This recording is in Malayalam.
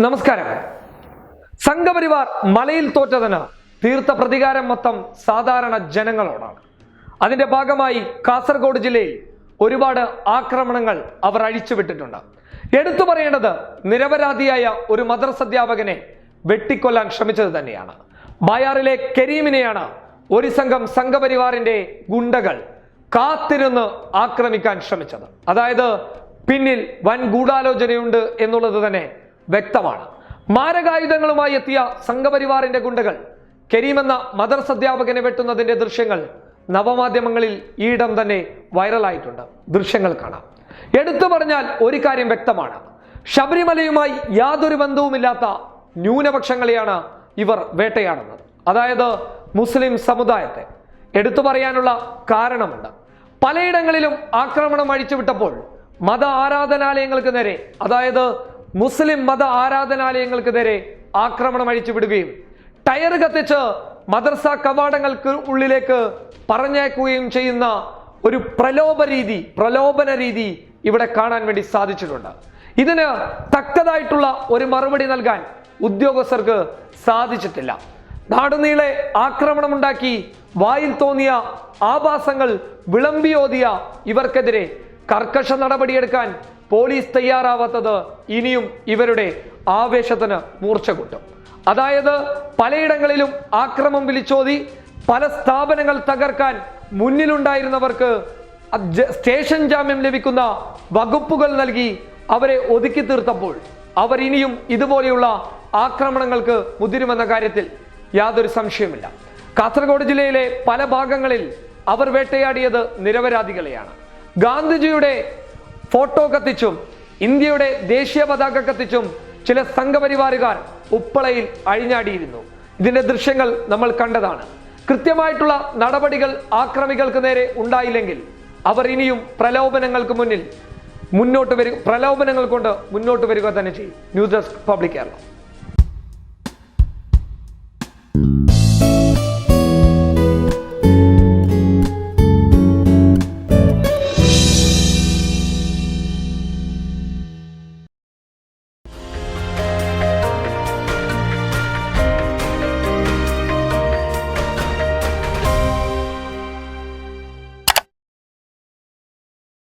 നമസ്കാരം. സംഘപരിവാർ മലയിൽ തോറ്റതിന് തീർത്ത പ്രതികാരം മൊത്തം സാധാരണ ജനങ്ങളോടാണ്. അതിന്റെ ഭാഗമായി കാസർഗോഡ് ജില്ലയിൽ ഒരുപാട് ആക്രമണങ്ങൾ അവർ അഴിച്ചുവിട്ടിട്ടുണ്ട്. എടുത്തു പറയേണ്ടത് നിരപരാധിയായ ഒരു മദ്രസ അധ്യാപകനെ വെട്ടിക്കൊല്ലാൻ ശ്രമിച്ചത് തന്നെയാണ്. ബായാറിലെ കരീമിനെയാണ് ഒരു സംഘം സംഘപരിവാറിന്റെ ഗുണ്ടകൾ കാത്തിരുന്ന് ആക്രമിക്കാൻ ശ്രമിച്ചത്. അതായത് പിന്നിൽ വൻ ഗൂഢാലോചനയുണ്ട് എന്നുള്ളത് തന്നെ വ്യക്തമാണ്. മാരകായുധങ്ങളുമായി എത്തിയ സംഘപരിവാറിന്റെ ഗുണ്ടകൾ കരീം എന്ന മദർസ് അധ്യാപകനെ വെട്ടുന്നതിന്റെ ദൃശ്യങ്ങൾ നവമാധ്യമങ്ങളിൽ ഈയിടം തന്നെ വൈറലായിട്ടുണ്ട്. ദൃശ്യങ്ങൾ കാണാം. എടുത്തു പറഞ്ഞാൽ ഒരു കാര്യം വ്യക്തമാണ്. ശബരിമലയുമായി യാതൊരു ബന്ധവുമില്ലാത്ത ന്യൂനപക്ഷങ്ങളെയാണ് ഇവർ വേട്ടയാടുന്നത്. അതായത് മുസ്ലിം സമുദായത്തെ. എടുത്തു പറയാനുള്ള കാരണമുണ്ട്. പലയിടങ്ങളിലും ആക്രമണം അഴിച്ചുവിട്ടപ്പോൾ മത ആരാധനാലയങ്ങൾക്ക് നേരെ അതായത് മുസ്ലിം മത ആരാധനാലയങ്ങൾക്ക് നേരെ ആക്രമണം അഴിച്ചുവിടുകയും ടയർ കത്തിച്ച് മദർസ കവാടങ്ങൾക്ക് ഉള്ളിലേക്ക് പറഞ്ഞേക്കുകയും ചെയ്യുന്ന ഒരു പ്രലോഭ രീതി പ്രലോഭന രീതി ഇവിടെ കാണാൻ വേണ്ടി സാധിച്ചിട്ടുണ്ട്. ഇതിന് തക്കതായിട്ടുള്ള ഒരു മറുപടി നൽകാൻ ഉദ്യോഗസ്ഥർക്ക് സാധിച്ചിട്ടില്ല. നാടുനീളെ ആക്രമണമുണ്ടാക്കി വായിൽ തോന്നിയ ആഭാസങ്ങൾ വിളമ്പിയോതിയ ഇവർക്കെതിരെ കർക്കശ നടപടിയെടുക്കാൻ പോലീസ് തയ്യാറാവാത്തത് ഇനിയും ഇവരുടെ ആവേശത്തിന് മൂർച്ച കൂട്ടും അതായത് പലയിടങ്ങളിലും ആക്രമം വിളിച്ചോതി പല സ്ഥാപനങ്ങൾ തകർക്കാൻ മുന്നിലുണ്ടായിരുന്നവർക്ക് സ്റ്റേഷൻ ജാമ്യം ലഭിക്കുന്ന വകുപ്പുകൾ നൽകി അവരെ ഒതുക്കി തീർത്തപ്പോൾ അവർ ഇനിയും ഇതുപോലെയുള്ള ആക്രമണങ്ങൾക്ക് മുതിരുമെന്ന കാര്യത്തിൽ യാതൊരു സംശയമില്ല കാസർഗോഡ് ജില്ലയിലെ പല ഭാഗങ്ങളിൽ അവർ വേട്ടയാടിയത് നിരപരാധികളെയാണ്. ഗാന്ധിജിയുടെ ഫോട്ടോ കത്തിച്ചും ഇന്ത്യയുടെ ദേശീയ പതാക കത്തിച്ചും ചില സംഘപരിവാറുകാർ ഉപ്പളയിൽ അഴിഞ്ഞാടിയിരുന്നു. ഇതിന്റെ ദൃശ്യങ്ങൾ നമ്മൾ കണ്ടതാണ്. കൃത്യമായിട്ടുള്ള നടപടികൾ ആക്രമികൾക്ക് നേരെ ഉണ്ടായില്ലെങ്കിൽ അവർ ഇനിയും പ്രലോഭനങ്ങൾക്ക് മുന്നിൽ മുന്നോട്ട് വരും പ്രലോഭനങ്ങൾ കൊണ്ട് മുന്നോട്ട് വരിക തന്നെ ചെയ്യും. News desk public Kerala.